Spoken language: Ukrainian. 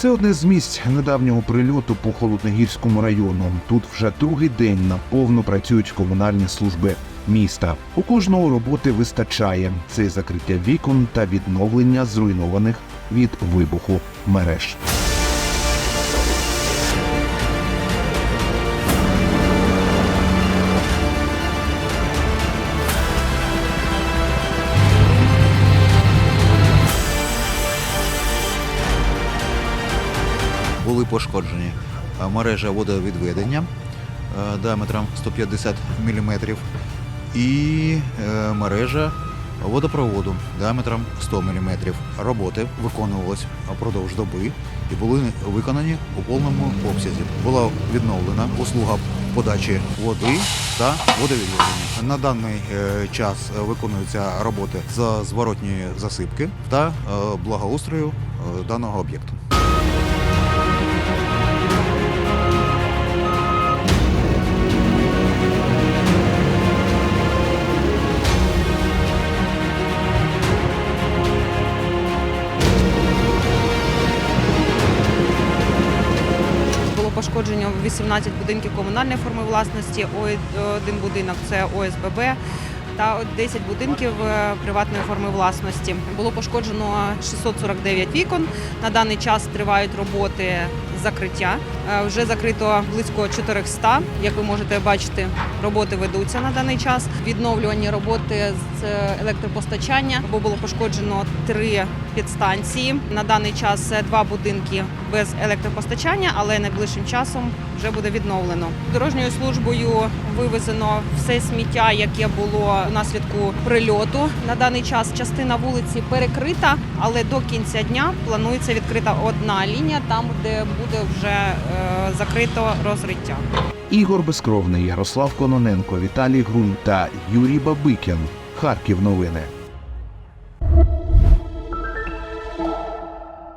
Це одне з місць недавнього прильоту по холодногірському району. Тут вже другий день наповно працюють комунальні служби міста. У кожного роботи вистачає це закриття вікон та відновлення зруйнованих від вибуху мереж. Були пошкоджені е, мережа водовідведення е, діаметром 150 мм і е, мережа водопроводу діаметром 100 мм. Роботи виконувалися впродовж доби і були виконані у повному обсязі. Була відновлена услуга подачі води та водовідведення. На даний час виконуються роботи з зворотньої засипки та благоустрою даного об'єкту. Пошкоджено 18 будинків комунальної форми власності, один будинок це ОСББ та 10 будинків е, приватної форми власності. Було пошкоджено 649 вікон. На даний час тривають роботи закриття. Е, Вже закрито близько 400. Як ви можете бачити, роботи ведуться на даний час. Відновлювані роботи з електропостачання, бо було пошкоджено три підстанції. На даний час два будинки без електропостачання, але найближчим часом вже буде відновлено. Дорожньою службою вивезено все сміття, яке було наслідку прильоту. На даний час частина вулиці перекрита, але до кінця дня планується відкрита одна лінія, там де буде вже е, закрито розриття. Ігор Безкровний, Ярослав Кононенко, Віталій Грунь та Юрій Бабикін. Харків новини.